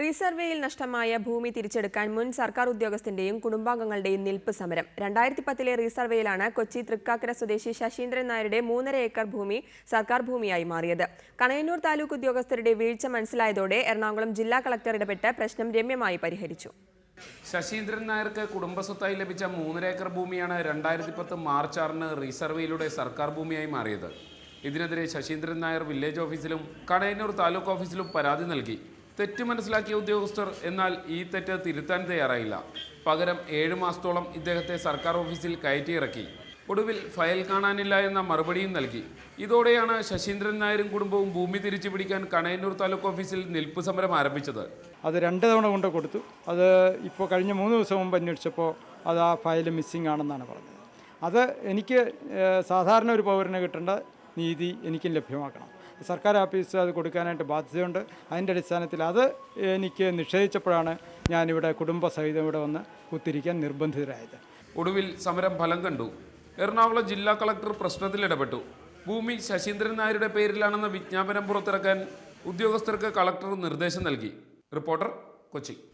റീസർവേയിൽ നഷ്ടമായ ഭൂമി തിരിച്ചെടുക്കാൻ മുൻ സർക്കാർ ഉദ്യോഗസ്ഥന്റെയും കുടുംബാംഗങ്ങളുടെയും നിൽപ്പ് സമരം. രണ്ടായിരത്തി പത്തിലെ റീസർവേയിലാണ് കൊച്ചി തൃക്കാക്കര സ്വദേശി ശശീന്ദ്രൻ നായരുടെ മൂന്നര ഏക്കർ ഭൂമി സർക്കാർ ഭൂമിയായി മാറിയത്. കണയന്നൂർ താലൂക്ക് ഉദ്യോഗസ്ഥരുടെ വീഴ്ച മനസ്സിലായതോടെ എറണാകുളം ജില്ലാ കളക്ടർ ഇടപെട്ട് പ്രശ്നം രമ്യമായി പരിഹരിച്ചു. ശശീന്ദ്രൻ നായർക്ക് കുടുംബസ്വത്തായി ലഭിച്ച മൂന്നര ഏക്കർ ഭൂമിയാണ് രണ്ടായിരത്തി പത്ത് മാർച്ച് ആറിന് റീസർവേയിലൂടെ സർക്കാർ ഭൂമിയായി മാറിയത്. ഇതിനെതിരെ ശശീന്ദ്രൻ നായർ വില്ലേജ് ഓഫീസിലും കണയന്നൂർ താലൂക്ക് ഓഫീസിലും പരാതി നൽകി. തെറ്റ് മനസ്സിലാക്കിയ ഉദ്യോഗസ്ഥർ എന്നാൽ ഈ തെറ്റ് തിരുത്താൻ തയ്യാറായില്ല. പകരം ഏഴ് മാസത്തോളം ഇദ്ദേഹത്തെ സർക്കാർ ഓഫീസിൽ കയറ്റിയിറക്കി. ഒടുവിൽ ഫയൽ കാണാനില്ല എന്ന മറുപടിയും നൽകി. ഇതോടെയാണ് ശശീന്ദ്രൻ നായരും കുടുംബവും ഭൂമി തിരിച്ചു പിടിക്കാൻ കണയന്നൂർ താലൂക്ക് ഓഫീസിൽ നിൽപ്പ് സമരം ആരംഭിച്ചത്. അത് രണ്ട് തവണ കൊണ്ട് കൊടുത്തു. അത് ഇപ്പോൾ കഴിഞ്ഞ മൂന്ന് ദിവസം മുമ്പ് അന്വേഷിച്ചപ്പോൾ അത് ആ ഫയൽ മിസ്സിംഗ് ആണെന്നാണ് പറഞ്ഞത്. അത് എനിക്ക് സാധാരണ ഒരു പൗരന് കിട്ടേണ്ട നീതി എനിക്കും ലഭ്യമാക്കണം. സർക്കാർ ഓഫീസ് അത് കൊടുക്കാനായിട്ട് ബാധ്യതയുണ്ട്. അതിന്റെ അടിസ്ഥാനത്തിൽ അത് എനിക്ക് നിഷേധിച്ചപ്പോഴാണ് ഞാനിവിടെ കുടുംബസഹിതം ഇവിടെ വന്ന് കുത്തിരിക്കാൻ നിർബന്ധിതരായത്. ഒടുവിൽ സമരം ഫലം കണ്ടു. എറണാകുളം ജില്ലാ കളക്ടർ പ്രശ്നത്തിൽ ഇടപെട്ടു. ഭൂമി ശശീന്ദ്രൻ നായരുടെ പേരിലാണെന്ന വിജ്ഞാപനം പുറത്തിറക്കാൻ ഉദ്യോഗസ്ഥർക്ക് കളക്ടർ നിർദ്ദേശം നൽകി. റിപ്പോർട്ടർ കൊച്ചി.